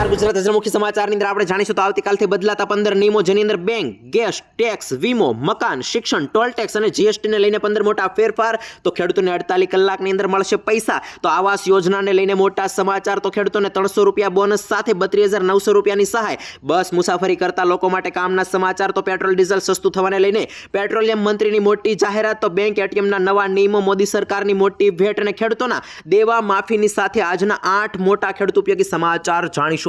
નમસ્કાર ગુજરાત હજર મુખ્ય સમાચારની અંદર આપણે જાણીશું તો આવતીકાલથી બદલાતા પંદર નિયમો જેની અંદર બેંક, ગેસ, ટેક્સ, વીમો, મકાન, શિક્ષણ, ટોલ ટેક્સ અને જીએસટીને લઈને પંદર મોટા ફેરફાર. તો ખેડૂતોને અડતાલીસ કલાકની અંદર મળશે પૈસા. તો આવાસ યોજનાને લઈને મોટા સમાચાર. તો ખેડૂતોને ત્રણસો રૂપિયા બોનસ સાથે બત્રીસ હજાર નવસો રૂપિયાની સહાય. બસ મુસાફરી કરતા લોકો માટે કામના સમાચાર. તો પેટ્રોલ, ડીઝલ સસ્તું થવાને લઈને પેટ્રોલિયમ મંત્રીની મોટી જાહેરાત. તો બેંક એટીએમના નવા નિયમો મોદી સરકારની મોટી ભેટ અને ખેડૂતોના દેવા માફીની સાથે આજના આઠ મોટા ખેડૂત ઉપયોગી સમાચાર જાણીશું.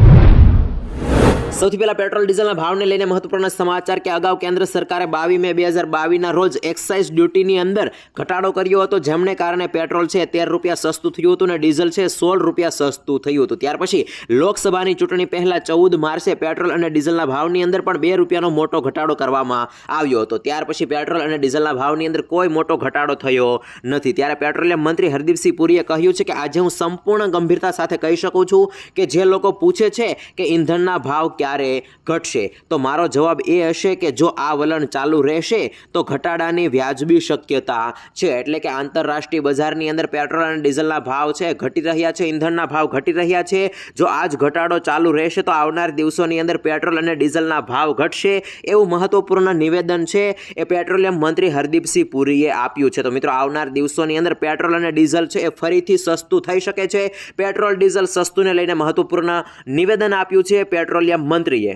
સૌથી પહેલા પેટ્રોલ, ડીઝલના ભાવને લઈને મહત્વપૂર્ણ સમાચાર કે અગાઉ કેન્દ્ર સરકારે બાવી મે બે હજાર બાવીસના રોજ એક્સાઇઝ ડ્યુટીની અંદર ઘટાડો કર્યો હતો, જેમને કારણે પેટ્રોલ છે તેર રૂપિયા સસ્તું થયું હતું અને ડીઝલ છે સોળ રૂપિયા સસ્તું થયું હતું. ત્યાર પછી લોકસભાની ચૂંટણી પહેલાં ચૌદ માર્ચે પેટ્રોલ અને ડીઝલના ભાવની અંદર પણ બે રૂપિયાનો મોટો ઘટાડો કરવામાં આવ્યો હતો. ત્યાર પછી પેટ્રોલ અને ડીઝલના ભાવની અંદર કોઈ મોટો ઘટાડો થયો નથી. ત્યારે પેટ્રોલિયમ મંત્રી હરદીપસિંહ પુરીએ કહ્યું છે કે આજે હું સંપૂર્ણ ગંભીરતા સાથે કહી શકું છું કે જે લોકો પૂછે છે કે ઈંધણના ભાવ ક્યારે ઘટશે. તો મારો જવાબ એ હશે કે જો આ વલણ ચાલુ રહેશે, તો ઘટાડાની વ્યાજબી શક્યતા છે. એટલે કે આંતરરાષ્ટ્રીય બજારની અંદર પેટ્રોલ અને ડીઝલના ભાવ છે, ઘટી રહ્યા છે ઈંધણના ભાવ ઘટી રહ્યા છે. જો આ જ ઘટાડો ચાલુ રહેશે, તો આવનાર દિવસોની અંદર પેટ્રોલ અને ડીઝલના ભાવ ઘટશે. એવું મહત્વપૂર્ણ નિવેદન છે, એ પેટ્રોલિયમ મંત્રી હરદીપસિંહ પુરીએ આપ્યું છે. તો મિત્રો, આવનાર દિવસોની અંદર પેટ્રોલ અને ડીઝલ છે, એ ફરીથી સસ્તું થઈ શકે છે. પેટ્રોલ ડીઝલ સસ્તુંને લઈને મહત્વપૂર્ણ નિવેદન આપ્યું છે. પેટ્રોલિયમ મંત્રીએ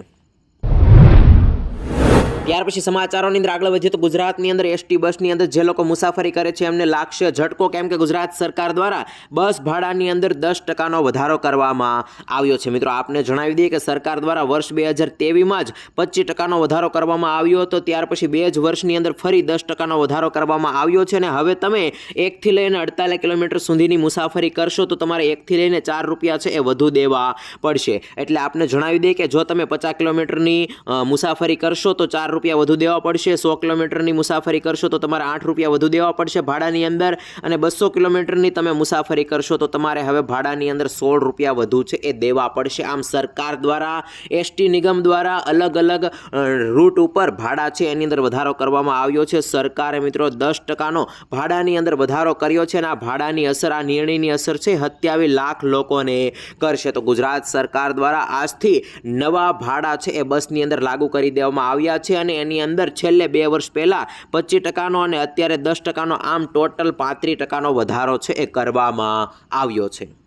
ત્યાર પછી સમાચારોની અંદર આગળ વધીએ તો ગુજરાતની અંદર એસટી બસની અંદર જે લોકો મુસાફરી કરે છે, એમને લાગશે ઝટકો, કેમ કે ગુજરાત સરકાર દ્વારા બસ ભાડાની અંદર દસ ટકાનો વધારો કરવામાં આવ્યો છે. મિત્રો, આપને જણાવી દઈએ કે સરકાર દ્વારા વર્ષ બે હજાર તેવીમાં જ પચીસ ટકાનો વધારો કરવામાં આવ્યો હતો. ત્યાર પછી બે જ વર્ષની અંદર ફરી દસ ટકાનો વધારો કરવામાં આવ્યો છે અને હવે તમે એકથી લઈને અડતાલીસ કિલોમીટર સુધીની મુસાફરી કરશો તો તમારે એકથી લઈને ચાર રૂપિયા છે એ વધુ દેવા પડશે. એટલે આપને જણાવી દઈએ કે જો તમે પચાસ કિલોમીટરની મુસાફરી કરશો તો ચાર રૂપિયા વધુ દેવા પડશે, સો કિલોમીટરની મુસાફરી કરશો તો તમારે આઠ રૂપિયા વધુ દેવા પડશે ભાડાની અંદર અને બસો કિલોમીટરની તમે મુસાફરી કરશો તો તમારે હવે ભાડાની અંદર સોળ રૂપિયા વધુ છે એ દેવા પડશે. આમ સરકાર દ્વારા, એસટી નિગમ દ્વારા અલગ અલગ રૂટ ઉપર ભાડા છે એની અંદર વધારો કરવામાં આવ્યો છે. સરકારે મિત્રો દસ ટકાનો ભાડાની અંદર વધારો કર્યો છે અને આ ભાડાની અસર, આ નિર્ણયની અસર છે સત્યાવીસ લાખ લોકોને કરશે. તો ગુજરાત સરકાર દ્વારા આજથી નવા ભાડા છે એ બસની અંદર લાગુ કરી દેવામાં આવ્યા છે એની અંદર છેલ્લે બે વર્ષ પહેલાં પચીસ ટકાનો અને અત્યારે દસ ટકાનો આમ ટોટલ પાંત્રીસ ટકાનો વધારો છે એ કરવામાં આવ્યો છે.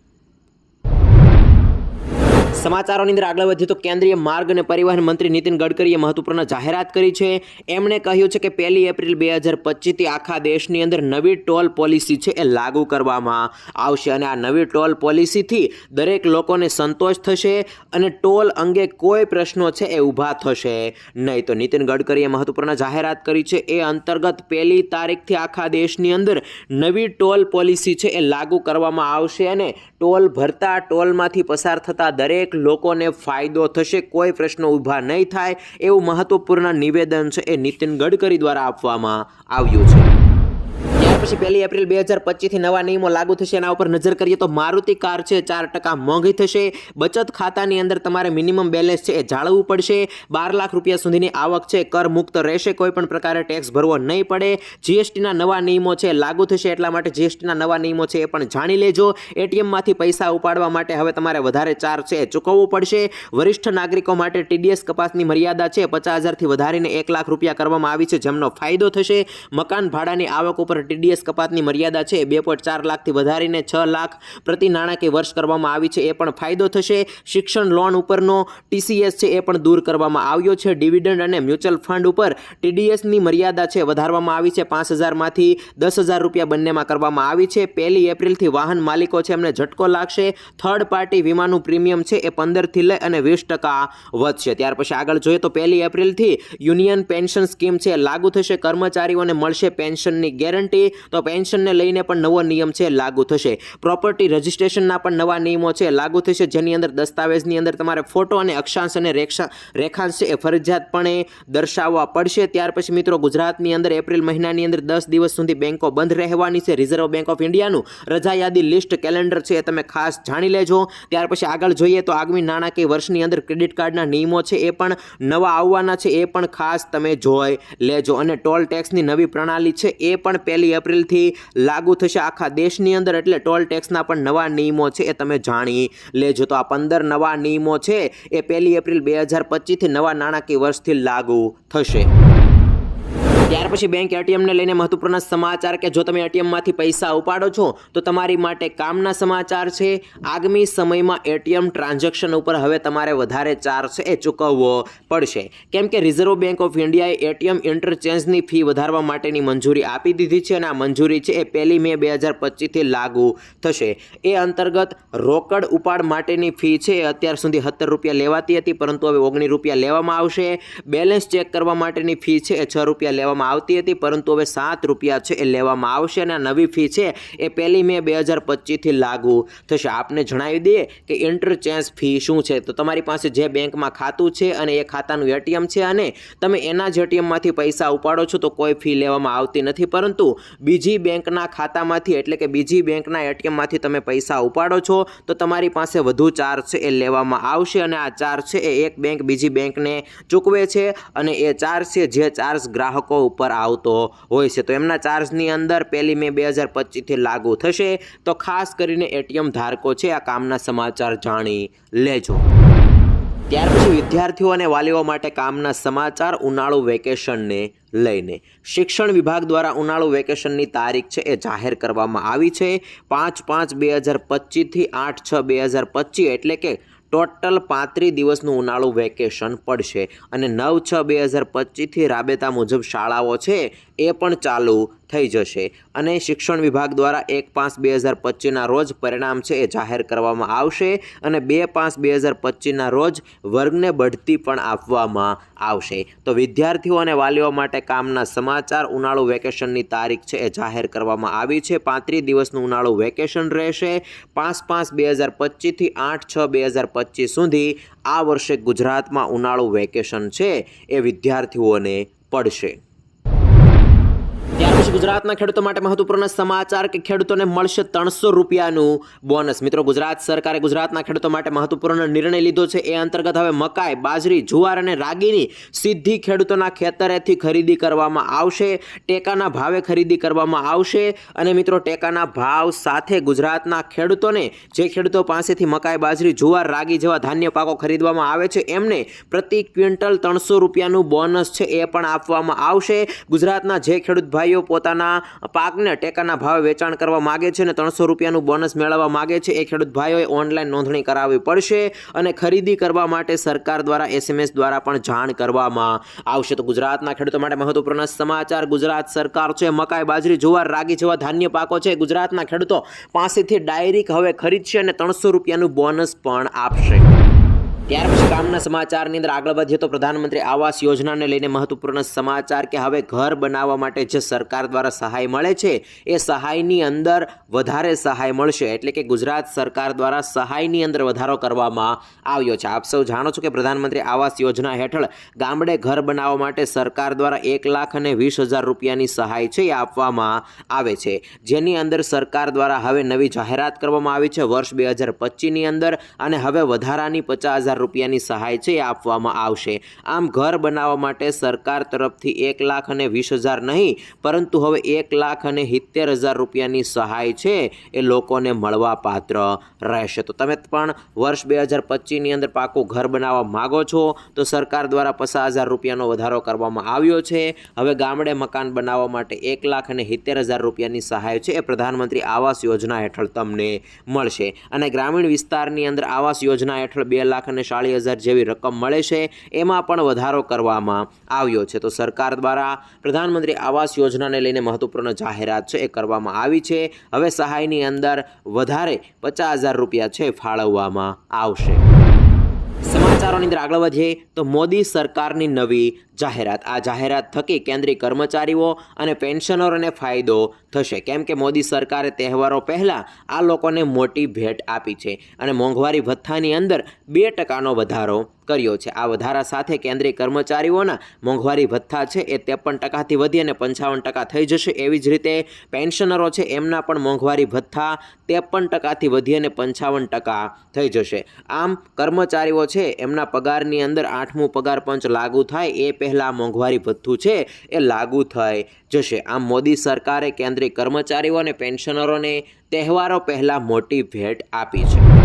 સમાચારોની અંદર આગળ વધીએ તો કેન્દ્રીય માર્ગ અને પરિવહન મંત્રી નીતિન ગડકરીએ મહત્વપૂર્ણ જાહેરાત કરી છે. એમણે કહ્યું છે કે પહેલી એપ્રિલ બે હજાર પચીસથી આખા દેશની અંદર નવી ટોલ પોલિસી છે એ લાગુ કરવામાં આવશે અને આ નવી ટોલ પોલિસીથી દરેક લોકોને સંતોષ થશે અને ટોલ અંગે કોઈ પ્રશ્નો છે એ ઊભા થશે નહીં. તો નીતિન ગડકરીએ મહત્વપૂર્ણ જાહેરાત કરી છે એ અંતર્ગત પહેલી તારીખથી આખા દેશની અંદર નવી ટોલ પોલિસી છે એ લાગુ કરવામાં આવશે અને ટોલ ભરતા ટોલમાંથી પસાર થતા દરેક લોકોને ફાયદો થશે, કોઈ પ્રશ્નો ઊભા નહીં થાય એવું મહત્વપૂર્ણ નિવેદન છે એ નીતિન ગડકરી દ્વારા આપવામાં આવ્યું છે. પછી પહેલી એપ્રિલ બે હજાર પચીસથી નવા નિયમો લાગુ થશે એના ઉપર નજર કરીએ તો મારુતિ કાર છે, ચાર ટકા મોંઘી થશે. બચત ખાતાની અંદર તમારે મિનિમમ બેલેન્સ છે એ જાળવવું પડશે. બાર લાખ રૂપિયા સુધીની આવક છે, કર મુક્ત રહેશે, કોઈ પણ પ્રકારે ટેક્સ ભરવો નહીં પડે. જીએસટીના નવા નિયમો છે, લાગુ થશે એટલા માટે જીએસટીના નવા નિયમો છે એ પણ જાણી લેજો. એટીએમમાંથી પૈસા ઉપાડવા માટે હવે તમારે વધારે ચાર્જ છે ચૂકવવું પડશે. વરિષ્ઠ નાગરિકો માટે ટીડીએસ કપાસની મર્યાદા છે, પચાસ હજારથી વધારીને એક લાખ રૂપિયા કરવામાં આવી છે, જેમનો ફાયદો થશે. મકાન ભાડાની આવક ઉપર ટીડીએસ કપાતની મર્યાદા છે બે પોઈન્ટ ચાર લાખથી વધારીને છ લાખ પ્રતિ નાણાકીય વર્ષ કરવામાં આવી છે. એ પણ ફાયદો થશે. શિક્ષણ લોન ઉપરનો ટીસીએસ છે એ પણ દૂર કરવામાં આવ્યો છે. ડિવિડન્ડ અને મ્યુચ્યુઅલ ફંડ ઉપર ટીડીએસની મર્યાદા છે વધારવામાં આવી છે. પાંચ હજારમાંથી દસ હજાર રૂપિયા બંનેમાં કરવામાં આવી છે. પહેલી એપ્રિલથી વાહન માલિકો છે એમને ઝટકો લાગશે. થર્ડ પાર્ટી વીમાનું પ્રીમિયમ છે એ પંદરથી લઈ અને વીસ ટકા વધશે. ત્યાર પછી આગળ જોઈએ તો પહેલી એપ્રિલથી યુનિયન પેન્શન સ્કીમ છે લાગુ થશે. કર્મચારીઓને મળશે પેન્શનની ગેરંટી. તો પેન્શનને લઈને પણ નવો નિયમ છે, લાગુ થશે. પ્રોપર્ટી રજિસ્ટ્રેશનના પણ નવા નિયમો છે, લાગુ થશે. જેની અંદર દસ્તાવેજની અંદર તમારે ફોટો અને અક્ષાંશ અને રેખા, રેખાંશ એ ફરજિયાતપણે દર્શાવવા પડશે. ત્યાર પછી મિત્રો, ગુજરાતની અંદર એપ્રિલ મહિનાની અંદર દસ દિવસ સુધી બેંકો બંધ રહેવાની છે. રિઝર્વ બેંક ઓફ ઇન્ડિયાનું રજા યાદી લિસ્ટ કેલેન્ડર છે એ તમે ખાસ જાણી લેજો. ત્યાર પછી આગળ જોઈએ તો આગામી નાણાકીય વર્ષની અંદર ક્રેડિટ કાર્ડના નિયમો છે એ પણ નવા આવવાના છે. એ પણ ખાસ તમે જોઈ લેજો. અને ટોલ ટેક્સની નવી પ્રણાલી છે એ પણ પહેલી એપ્રિલથી લાગુ થશે આખા દેશની અંદર. એટલે ટોલ ટેક્સના પણ નવા નિયમો છે એ તમે જાણી લેજો. તો આ પંદર નવા નિયમો છે એ પહેલી એપ્રિલ બે હજાર પચીસથી નવા નાણાકીય વર્ષથી લાગુ થશે. ત્યાર પછી બેંક એટીએમને લઈને મહત્વપૂર્ણ સમાચાર કે જો તમે એટીએમમાંથી પૈસા ઉપાડો છો, તો તમારી માટે કામના સમાચાર છે. આગામી સમયમાં એટીએમ ટ્રાન્ઝેક્શન ઉપર હવે તમારે વધારે ચાર્જ એ ચૂકવવો પડશે. કેમ કે રિઝર્વ બેંક ઓફ ઇન્ડિયાએ એટીએમ ઇન્ટરચેન્જની ફી વધારવા માટેની મંજૂરી આપી દીધી છે અને આ મંજૂરી છે એ પહેલી મે બે હજાર પચીસથી લાગુ થશે. એ અંતર્ગત રોકડ ઉપાડ માટેની ફી છે અત્યાર સુધી સત્તર રૂપિયા લેવાતી હતી, પરંતુ હવે ઓગણીસ રૂપિયા લેવામાં આવશે. બેલેન્સ ચેક કરવા માટેની ફી છે એ છ રૂપિયા લેવામાં આવતી હતી, પરંતુ હવે સાત રૂપિયા છે એ લેવામાં આવશે અને આ નવી ફી છે એ પહેલી મે બે હજાર પચીસથી લાગુ થશે. આપને જણાવી દઈએ કે ઇન્ટરચેન્જ ફી શું છે? તો તમારી પાસે જે બેંકમાં ખાતું છે અને એ ખાતાનું એટીએમ છે અને તમે એના જ એટીએમમાંથી પૈસા ઉપાડો છો, તો કોઈ ફી લેવામાં આવતી નથી. પરંતુ બીજી બેંકના ખાતામાંથી એટલે કે બીજી બેંકના એટીએમમાંથી તમે પૈસા ઉપાડો છો, તો તમારી પાસે વધુ ચાર્જ છે એ લેવામાં આવશે અને આ ચાર્જ છે એ એક બેંક બીજી બેંકને ચૂકવે છે અને એ ચાર્જ છે જે ચાર્જ ગ્રાહકો ઉપર આવતો હોય છે. તો એમના ચાર્જની અંદર પહેલી મે બે હજાર પચીસથી લાગુ થશે. તો ખાસ કરીને એટીએમ ધારકો છે, આ કામના સમાચાર જાણી લેજો. ત્યાર પછી વિદ્યાર્થીઓ અને વાલીઓ માટે કામના સમાચાર ઉનાળુ વેકેશનને લઈને. શિક્ષણ વિભાગ દ્વારા ઉનાળુ વેકેશનની તારીખ છે એ જાહેર કરવામાં આવી છે. પાંચ પાંચ બે હજાર પચીસથી આઠ છ બે હજાર પચીસ એટલે કે ટોટલ પાંત્રીસ દિવસનું ઉનાળુ વેકેશન પડશે. અને નવ છ બે હજાર પચીસથી રાબેતા મુજબ શાળાઓ છે. એ પણ ચાલુ થઈ જશે. અને શિક્ષણ વિભાગ દ્વારા એક પાંચ બે હજાર પચીસના રોજ પરિણામ છે એ જાહેર કરવામાં આવશે અને બે પાંચ બે હજાર પચીસના રોજ વર્ગને બઢતી પણ આપવામાં આવશે. તો વિદ્યાર્થીઓ અને વાલીઓ માટે કામના સમાચાર, ઉનાળુ વેકેશનની તારીખ છે એ જાહેર કરવામાં આવી છે. પાંત્રીસ દિવસનું ઉનાળુ વેકેશન રહેશે. પાંચ પાંચ બે હજાર પચીસથી આઠ છ બે હજાર પચીસ સુધી આ વર્ષે ગુજરાતમાં ઉનાળુ વેકેશન છે એ વિદ્યાર્થીઓને પડશે. પછી ગુજરાતના ખેડૂતો માટે મહત્વપૂર્ણ સમાચાર કે ખેડૂતોને મળશે ત્રણસો રૂપિયાનું બોનસ. મિત્રો, ગુજરાત સરકારે ગુજરાતના ખેડૂતો માટે મહત્વપૂર્ણ નિર્ણય લીધો છે. એ અંતર્ગત હવે મકાઈ, બાજરી, જુવાર અને રાગીની સીધી ખેડૂતોના ખેતરેથી ખરીદી કરવામાં આવશે. ટેકાના ભાવે ખરીદી કરવામાં આવશે. અને મિત્રો, ટેકાના ભાવ સાથે ગુજરાતના ખેડૂતોને જે ખેડૂતો પાસેથી મકાઈ, બાજરી, જુવાર, રાગી જેવા ધાન્ય પાકો ખરીદવામાં આવે છે, એમને પ્રતિ ક્વિન્ટલ ત્રણસો રૂપિયાનું બોનસ છે એ પણ આપવામાં આવશે. ગુજરાતના જે ખેડૂત ભાઈઓ પોતાના પાકને ટેકાના ભાવે વેચાણ કરવા માગે છે અને ત્રણસો રૂપિયાનું બોનસ મેળવવા માગે છે. એ ખેડૂત ભાઈઓએ ઓનલાઈન નોંધણી કરાવવી પડશે અને ખરીદી કરવા માટે સરકાર દ્વારા એસએમએસ દ્વારા પણ જાણ કરવામાં આવશે. તો ગુજરાતના ખેડૂતો માટે મહત્વપૂર્ણ સમાચાર, ગુજરાત સરકાર છે, મકાઈ, બાજરી, જુવાર, રાગી જેવા ધાન્ય પાકો છે. ગુજરાતના ખેડૂતો પાસેથી ડાયરેક્ટ હવે ખરીદશે અને ત્રણસો રૂપિયાનું બોનસ પણ આપશે. ત્યાર પછી કામના સમાચારની અંદર આગળ વધીએ તો પ્રધાનમંત્રી આવાસ યોજનાને લઈને મહત્વપૂર્ણ સમાચાર કે હવે ઘર બનાવવા માટે જે સરકાર દ્વારા સહાય મળે છે, એ સહાયની અંદર વધારે સહાય મળશે. એટલે કે ગુજરાત સરકાર દ્વારા સહાયની અંદર વધારો કરવામાં આવ્યો છે. આપ સૌ જાણો છો કે પ્રધાનમંત્રી આવાસ યોજના હેઠળ ગામડે ઘર બનાવવા માટે સરકાર દ્વારા એક લાખ અને વીસ હજાર રૂપિયાની સહાય છે એ આપવામાં આવે છે. જેની અંદર સરકાર દ્વારા હવે નવી જાહેરાત કરવામાં આવી છે. વર્ષ બે હજાર પચીસની અંદર અને હવે વધારાની પચાસ હજાર રૂપિયાની સહાય છે એ આપવામાં આવશે. આમ ઘર બનાવવા માટે સરકાર તરફથી એક લાખ અને વીસ હજાર નહીં, પરંતુ હવે એક લાખ અને સિત્તેર હજાર રૂપિયાની સહાય છે એ લોકોને મળવા પાત્ર રહેશે. તો તમે પણ વર્ષ બે હજાર પચીસની અંદર પાકું ઘર બનાવવા માગો છો, તો સરકાર દ્વારા પચાસ હજાર રૂપિયાનો વધારો કરવામાં આવ્યો છે. હવે ગામડે મકાન બનાવવા માટે એક લાખ અને સિત્તેર હજાર રૂપિયાની સહાય છે એ પ્રધાનમંત્રી આવાસ યોજના હેઠળ તમને મળશે. અને ગ્રામીણ વિસ્તારની અંદર આવાસ યોજના હેઠળ બે લાખ અને ચાળીસ હજાર જેવી રકમ મળે છે, એમાં પણ વધારો કરવામાં આવ્યો છે. તો સરકાર દ્વારા પ્રધાનમંત્રી આવાસ યોજનાને લઈને મહત્વપૂર્ણ જાહેરાત છે, એ કરવામાં આવી છે. હવે સહાયની અંદર વધારે પચાસ હજાર રૂપિયા છે ફાળવવામાં આવશે. સમાચારોની અંદર આગળ વધીએ તો મોદી સરકારની નવી જાહેરાત. આ જાહેરાત થકી કેન્દ્રીય કર્મચારીઓ અને પેન્શનરોને ફાયદો થશે. કેમ કે મોદી સરકારે તહેવારો પહેલાં આ લોકોને મોટી ભેટ આપી છે અને મોંઘવારી ભથ્થાની અંદર બે ટકાનો વધારો કર્યો છે. આ વધારા સાથે કેન્દ્રીય કર્મચારીઓના મોંઘવારી ભથ્થા છે એ ત્રેપન ટકાથી વધી અને પંચાવન ટકા થઈ જશે. એવી જ રીતે પેન્શનરો છે એમના પણ મોંઘવારી ભથ્થા ત્રેપન ટકાથી વધી અને પંચાવન ટકા થઈ જશે. આમ કર્મચારીઓ છે એમના પગારની અંદર આઠમું પગાર પંચ લાગુ થાય, એ પહેલાં મોંઘવારી ભથ્થું છે, એ લાગુ થઈ જશે. આમ મોદી સરકારે કેન્દ્રીય કર્મચારીઓ અને પેન્શનરોને તહેવારો પહેલાં મોટી ભેટ આપી છે.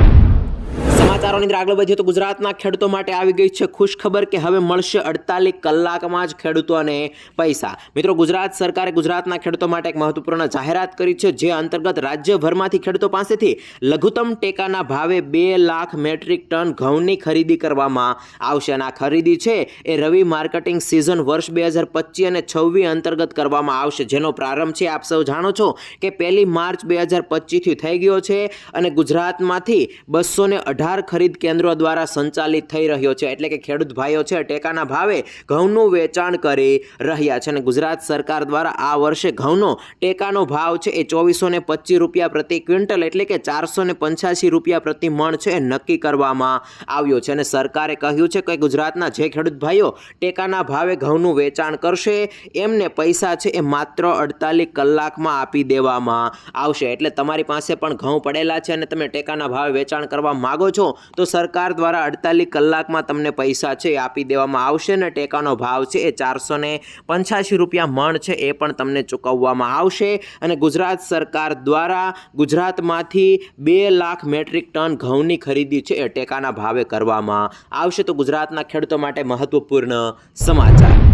સમાચારોની આગળ વધીએ તો ગુજરાતના ખેડૂતો માટે આવી ગઈ છે ખુશ ખબર કે હવે મળશે અડતાલીસ કલાકમાં જ ખેડૂતોને પૈસા. મિત્રો, ગુજરાત સરકારે ગુજરાતના ખેડૂતો માટે એક મહત્વપૂર્ણ જાહેરાત કરી છે, જે અંતર્ગત રાજ્યભરમાંથી ખેડૂતો પાસેથી લઘુત્તમ ટેકાના ભાવે બે લાખ મેટ્રિક ટન ઘઉંની ખરીદી કરવામાં આવશે. અને આ ખરીદી છે એ રવિ માર્કેટિંગ સિઝન વર્ષ બે હજાર પચીસ અને છવ્વીસ અંતર્ગત કરવામાં આવશે. જેનો પ્રારંભ છે, આપ સૌ જાણો છો કે પહેલી માર્ચ બે હજાર પચીસથી થઈ ગયો છે અને ગુજરાતમાંથી બસો અઢાર ખરીદ કેન્દ્રો દ્વારા સંચાલિત થઈ રહ્યો છે. એટલે કે ખેડૂત ભાઈઓ છે, ટેકાના ભાવે ઘઉંનું વેચાણ કરી રહ્યા છે અને ગુજરાત સરકાર દ્વારા આ વર્ષે ઘઉંનો ટેકાનો ભાવ છે એ ચોવીસો ને રૂપિયા પ્રતિ ક્વિન્ટલ એટલે કે ચારસો ને પંચ્યાસી રૂપિયા પ્રતિ મણ છે એ નક્કી કરવામાં આવ્યો છે. અને સરકારે કહ્યું છે કે ગુજરાતના જે ખેડૂત ભાઈઓ ટેકાના ભાવે ઘઉંનું વેચાણ કરશે, એમને પૈસા છે એ માત્ર અડતાલીસ કલાકમાં આપી દેવામાં આવશે. એટલે તમારી પાસે પણ ઘઉં પડેલા છે અને તમે ટેકાના ભાવે વેચાણ કરવા માગો છો તો સરકાર દ્વારા અડતાલીસ કલાકમાં તમને પૈસા છે એ આપી દેવામાં આવશે ને ટેકાનો ભાવ છે એ ચારસો ને પંચ્યાસી રૂપિયા મણ છે એ પણ તમને ચૂકવવામાં આવશે. અને ગુજરાત સરકાર દ્વારા ગુજરાતમાંથી બે લાખ મેટ્રિક ટન ઘઉંની ખરીદી છે એ ટેકાના ભાવે કરવામાં આવશે. તો ગુજરાતના ખેડૂતો માટે મહત્વપૂર્ણ સમાચાર.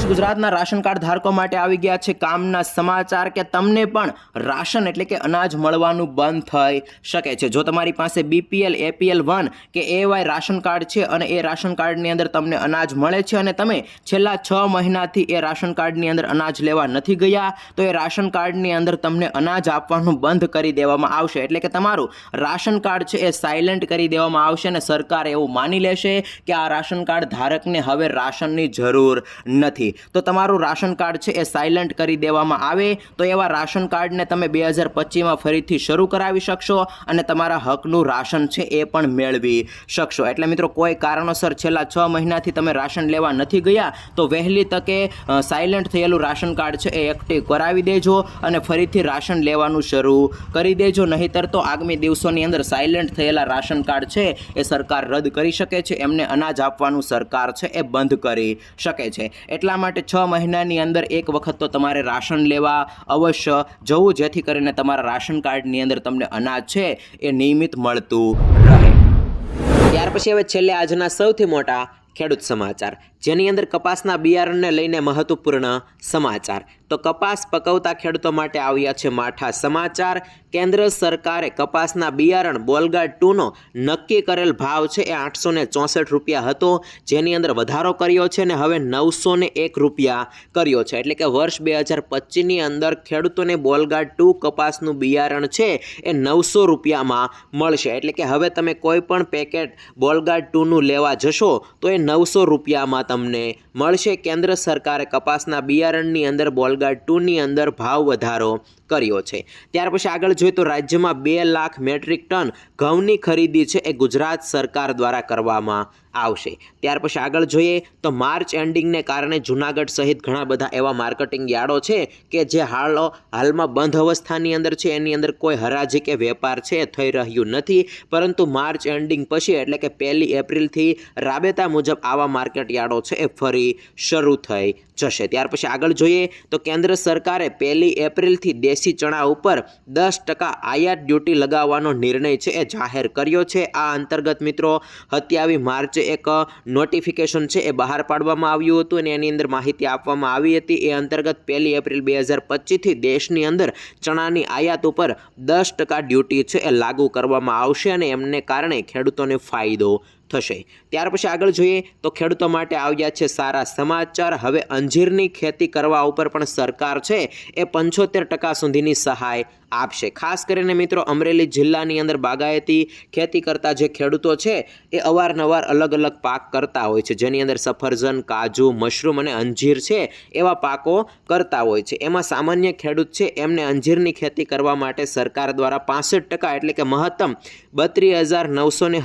ત્યાર ગુજરાતના રાશન કાર્ડ ધારકો માટે આવી ગયા છે કામના સમાચાર કે તમને પણ રાશન એટલે કે અનાજ મળવાનું બંધ થઈ શકે છે. જો તમારી પાસે બીપીએલ એપીએલ વન કે એવાય રાશન કાર્ડ છે અને એ રાશન કાર્ડની અંદર તમને અનાજ મળે છે અને તમે છેલ્લા છ મહિનાથી એ રાશન કાર્ડની અંદર અનાજ લેવા નથી ગયા, તો એ રાશન કાર્ડની અંદર તમને અનાજ આપવાનું બંધ કરી દેવામાં આવશે. એટલે કે તમારું રાશન કાર્ડ છે એ સાયલેન્ટ કરી દેવામાં આવશે અને સરકાર એવું માની લેશે કે આ રાશન કાર્ડ ધારકને હવે રાશનની જરૂર નથી. તો તમારું રાશન કાર્ડ છે એ સાયલન્ટ કરી દેવામાં આવે. તો એવા રાશન કાર્ડને તમે બે હજાર પચીસમાં ફરીથી શરૂ કરાવી શકશો અને તમારા હકનું રાશન છે એ પણ મેળવી શકશો. એટલે મિત્રો, કોઈ કારણોસર છેલ્લા છ મહિનાથી તમે રાશન લેવા નથી ગયા, તો વહેલી તકે સાયલન્ટ થયેલું રાશન કાર્ડ છે એ એક્ટિવ કરાવી દેજો અને ફરીથી રાશન લેવાનું શરૂ કરી દેજો. નહીંતર તો આગામી દિવસોની અંદર સાયલન્ટ થયેલા રાશન કાર્ડ છે એ સરકાર રદ કરી શકે છે, એમને અનાજ આપવાનું સરકાર છે એ બંધ કરી શકે છે. એટલા માટે છ મહિનાની અંદર એક વખત તો તમારે રાશન લેવા અવશ્ય જવું, જેથી કરીને તમારા રાશન કાર્ડની અંદર તમને અનાજ છે એ નિયમિત મળતું રહે. ત્યાર પછી હવે છેલ્લે આજના સૌથી મોટા ખેડૂત સમાચાર. જેની અંદર કપાસના બિયારણને લઈને મહત્વપૂર્ણ સમાચાર. તો કપાસ પકવતા ખેડૂતો માટે આવ્યા છે માઠા સમાચાર. કેન્દ્ર સરકારે કપાસના બિયારણ બોલગાર્ડ ટુનો નક્કી કરેલ ભાવ છે એ આઠસો ચોસઠ રૂપિયા હતો, જેની અંદર વધારો કર્યો છે ને હવે નવસો એક રૂપિયા કર્યો છે. એટલે કે વર્ષ બે હજાર પચીસની અંદર ખેડૂતોને બોલગાર્ડ ટુ કપાસનું બિયારણ છે એ નવસો રૂપિયામાં મળશે. એટલે કે હવે તમે કોઈ પણ પેકેટ બોલગાર્ડ ટુનું લેવા જશો તો એ નવસો રૂપિયામાં તમને મળશે. કેન્દ્ર સરકારે કપાસના બિયારણની અંદર બોલગાર્ડ ટુની અંદર ભાવ વધારો. કર્યો છે. ત્યાર પછી આગળ જોઈએ તો રાજ્યમાં બે લાખ મેટ્રિક ટન ઘઉંની ખરીદી છે એ ગુજરાત સરકાર દ્વારા કરવામાં આવશે. ત્યાર પછી આગળ જોઈએ તો માર્ચ એન્ડિંગને કારણે જુનાગઢ સહિત ઘણા બધા એવા માર્કેટિંગ યાર્ડો છે કે જે હાલ હાલમાં બંધ અવસ્થાની અંદર છે. એની અંદર કોઈ હરાજી કે વેપાર છે થઈ રહ્યું નથી. પરંતુ માર્ચ એન્ડિંગ પછી એટલે કે પહેલી એપ્રિલથી રાબેતા મુજબ આવા માર્કેટ યાર્ડો છે એ ફરી શરૂ થઈ જશે. ત્યાર પછી આગળ જોઈએ તો કેન્દ્ર સરકારે પહેલી એપ્રિલથી દેશી ચણા ઉપર દસ ટકા આયાત ડ્યુટી લગાવવાનો નિર્ણય છે એ જાહેર કર્યો છે. આ અંતર્ગત મિત્રો, સત્યાવીસ માર્ચે એક નોટિફિકેશન છે એ બહાર પાડવામાં આવ્યું હતું અને એની અંદર માહિતી આપવામાં આવી હતી. એ અંતર્ગત પહેલી એપ્રિલ બે હજાર પચીસથી દેશની અંદર ચણાની આયાત ઉપર દસ ટકા ડ્યુટી છે એ લાગુ કરવામાં આવશે અને એમને કારણે ખેડૂતોને ફાયદો થશે. ત્યાર પછી આગળ જોઈએ તો ખેડૂતો માટે આવ્યા છે સારા સમાચાર. હવે અંજીરની ખેતી કરવા ઉપર પણ સરકાર છે. એ પંચોતેર ટકા સુધીની સહાય આપશે. ખાસ કરીને મિત્રો, અમરેલી જિલ્લાની અંદર બાગાયતી ખેતી કરતા જે ખેડૂતો છે, એ અવારનવાર અલગ અલગ પાક કરતા હોય છે. જેની અંદર સફરજન, કાજુ, મશરૂમ અને અંજીર છે, એવા પાકો કરતા હોય છે. એમાં સામાન્ય ખેડૂત છે, એમને અંજીરની ખેતી કરવા માટે સરકાર દ્વારા પાસઠ ટકા એટલે કે મહત્તમ બત્રીસ હજાર નવસો ને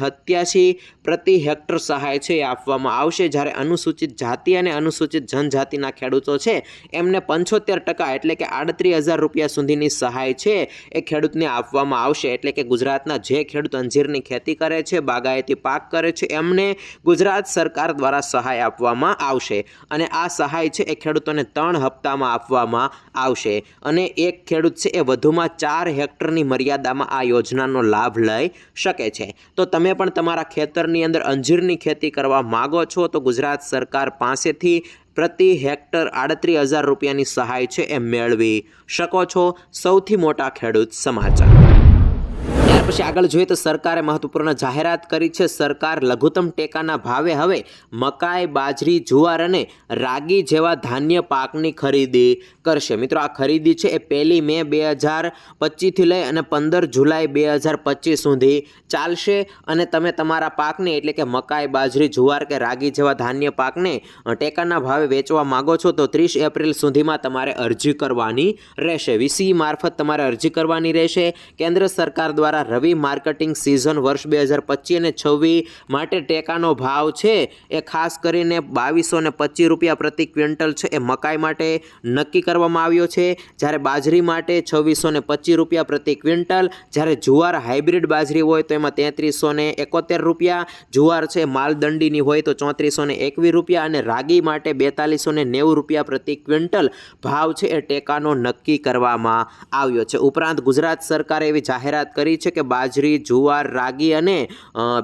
પ્રતિ હેક્ટર સહાય છે એ આપવામાં આવશે. જ્યારે અનુસૂચિત જાતિ અને અનુસૂચિત જનજાતિના ખેડૂતો છે, એમને પંચોતેર ટકા એટલે કે આડત્રીસ હજાર રૂપિયા સુધીની સહાય છે એ ખેડૂતને આપવામાં આવશે. એટલે કે ગુજરાતના જે ખેડૂત અંજીરની ખેતી કરે છે, બાગાયતી પાક કરે છે, એમને ગુજરાત સરકાર દ્વારા સહાય આપવામાં આવશે. અને આ સહાય છે એ ખેડૂતોને ત્રણ હપ્તામાં આપવામાં આવશે. અને એક ખેડૂત છે એ વધુમાં ચાર હેક્ટરની મર્યાદામાં આ યોજનાનો લાભ લઈ શકે છે. તો તમે પણ તમારા ખેતરની અંદર અંજીરની ખેતી કરવા માગો છો, તો ગુજરાત સરકાર પાસેથી પ્રતિ હેક્ટર આડત્રીસ હજાર રૂપિયાની સહાય છે એ મેળવી શકો છો સૌથી મોટા ખેડૂત સમાચાર. પછી આગળ જોઈએ તો સરકારે મહત્વપૂર્ણ જાહેરાત કરી છે. સરકાર લઘુત્તમ ટેકાના ભાવે હવે મકાઈ, બાજરી, જુવાર અને રાગી જેવા ધાન્ય પાકની ખરીદી કરશે. મિત્રો, આ ખરીદી છે એ પહેલી મે બે હજાર પચીસથી લઈ અને પંદર જુલાઈ બે હજાર પચીસ સુધી ચાલશે અને તમે તમારા પાકને, એટલે કે મકાઈ, બાજરી, જુવાર કે રાગી જેવા ધાન્ય પાકને ટેકાના ભાવે વેચવા માગો છો તો ત્રીસ એપ્રિલ સુધીમાં તમારે અરજી કરવાની રહેશે. વીસી મારફત તમારે અરજી કરવાની રહેશે. કેન્દ્ર સરકાર દ્વારા રવિ માર્કેટિંગ સિઝન વર્ષ બે હજાર પચીસ અને છવ્વીસ માટે ટેકાનો ભાવ છે. એ ખાસ કરીને બાવીસો ને પચીસ રૂપિયા પ્રતિ ક્વિન્ટલ છે. એ મકાઈ માટે નક્કી કરવામાં આવ્યો છે. જ્યારે બાજરી માટે છવ્વીસો ને પચીસ રૂપિયા પ્રતિ ક્વિન્ટલ. જ્યારે જુવાર હાઇબ્રિડ બાજરી હોય તો એમાં તેત્રીસો ને એકોતેર રૂપિયા. જુવાર છે માલદંડીની હોય તો ચોત્રીસો ને એકવીસ રૂપિયા. અને રાગી માટે બેતાલીસો ને નેવું રૂપિયા પ્રતિ ક્વિન્ટલ. ભાવ છે એ ટેકાનો નક્કી કરવામાં આવ્યો છે. ઉપરાંત ગુજરાત સરકારે એવી જાહેરાત કરી છે કે બાજરી, જુવાર, રાગી અને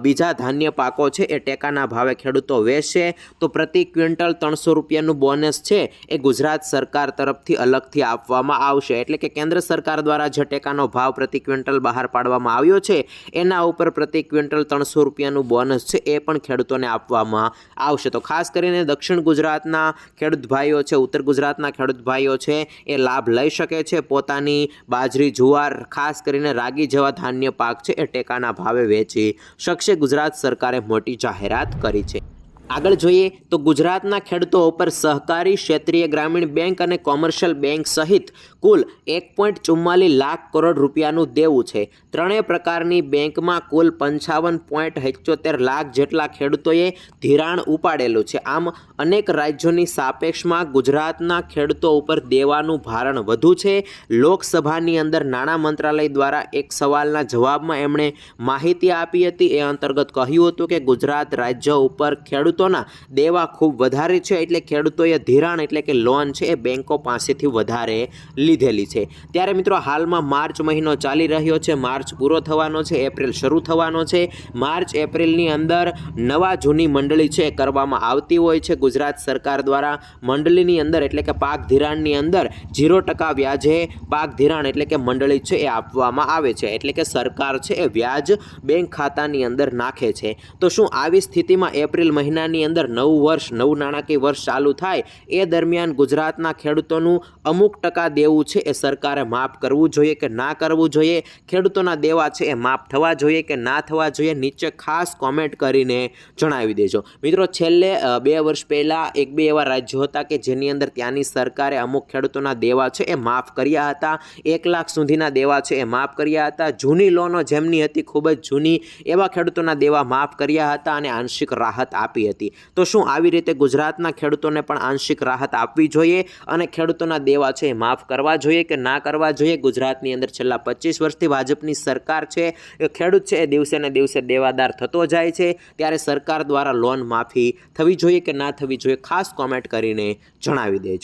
બીજા ધાન્ય પાકો છે એ ટેકાના ભાવે ખેડૂતો વેચશે તો પ્રતિ ક્વિન્ટલ ત્રણસો રૂપિયાનું બોનસ છે એ ગુજરાત સરકાર તરફથી અલગથી આપવામાં આવશે. એટલે કે કેન્દ્ર સરકાર દ્વારા જે ટેકાનો ભાવ પ્રતિ ક્વિન્ટલ બહાર પાડવામાં આવ્યો છે, એના ઉપર પ્રતિ ક્વિન્ટલ ત્રણસો રૂપિયાનું બોનસ છે એ પણ ખેડૂતોને આપવામાં આવશે. તો ખાસ કરીને દક્ષિણ ગુજરાતના ખેડૂત ભાઈઓ છે, ઉત્તર ગુજરાતના ખેડૂત ભાઈઓ છે એ લાભ લઈ શકે છે પોતાની બાજરી, જુવાર, ખાસ કરીને રાગી જેવા ધાન્ય પાક છે એ ટેકાના ભાવે વેચી શકશે. ગુજરાત સરકારે મોટી જાહેરાત કરી છે. આગળ જોઈએ તો ગુજરાતના ખેડૂતો ઉપર સહકારી ક્ષેત્રીય ગ્રામીણ બેંક અને કોમર્શિયલ બેંક સહિત કુલ એક પોઈન્ટ ચુમ્માલીસ લાખ કરોડ રૂપિયાનું દેવું છે. ત્રણેય પ્રકારની બેંકમાં કુલ પંચાવન પોઈન્ટ સિત્યોતેર લાખ જેટલા ખેડૂતોએ ધિરાણ ઉપાડેલું છે. આમ, અનેક રાજ્યોની સાપેક્ષમાં ગુજરાતના ખેડૂતો ઉપર દેવાનું ભારણ વધુ છે. લોકસભાની અંદર નાણાં મંત્રાલય દ્વારા એક સવાલના જવાબમાં એમણે માહિતી આપી હતી. એ અંતર્ગત કહ્યું હતું કે ગુજરાત રાજ્ય ઉપર ખેડૂતોના દેવા ખૂબ વધારે છે એટલે ખેડૂતોએ ધિરાણ એટલે કે લોન છે એ બેંકો પાસેથી વધારે લીધેલી છે. ત્યારે મિત્રો, હાલમાં માર્ચ મહિનો ચાલી રહ્યો છે. માર્ચ પૂરો થવાનો છે, એપ્રિલ શરૂ થવાનો છે. માર્ચ, એપ્રિલની અંદર નવા જૂની મંડળી છે, કરવામાં આવતી હોય છે. ગુજરાત સરકાર દ્વારા મંડળીની અંદર એટલે કે પાક ધિરાણની અંદર ઝીરો ટકા વ્યાજે પાક ધિરાણ એટલે કે મંડળી છે એ આપવામાં આવે છે. એટલે કે સરકાર છે એ વ્યાજ બેંક ખાતાની અંદર નાખે છે. તો શું આવી સ્થિતિમાં એપ્રિલ મહિનાની અંદર નવું વર્ષ, નવું નાણાકીય વર્ષ ચાલુ થાય? એ દરમિયાન ગુજરાતના ખેડૂતોનું અમુક ટકા દેવું છે એ સરકારે માફ કરવું જોઈએ કે ના કરવું જોઈએ? ખેડૂતોના દેવા છે, એ માફ થવા જોઈએ કે ના થવા જોઈએ, નીચે ખાસ કોમેન્ટ કરીને જણાવી દેજો. મિત્રો, છેલ્લે બે વર્ષ પહેલાં એક બે એવા રાજ્યો હતા કે જેની અંદર ત્યાંની સરકારે અમુક ખેડૂતોના દેવા છે, એ માફ કર્યા હતા. એક લાખ સુધીના દેવા છે, એ માફ કર્યા હતા. જૂની લોનો જેમની હતી, ખૂબ જ જૂની, એવા ખેડૂતોના દેવા માફ કર્યા હતા અને આંશિક રાહત આપી હતી. તો શું આવી રીતે ગુજરાતના ખેડૂતોને પણ આંશિક રાહત આપવી જોઈએ અને ખેડૂતોના દેવા છે, એ માફ કરવા જોઈએ કે ના કરવા જોઈએ? ગુજરાતની અંદર છેલ્લા પચીસ વર્ષથી ભાજપની સરકાર છે, એ ખેડૂત છે, એ દિવસે ને દિવસે દેવાદાર થતો જાય છે. ત્યારે સરકાર દ્વારા લોન માફી થવી જોઈએ કે ના થવી જોઈએ, ખાસ કોમેન્ટ કરીને જણાવી દેજો.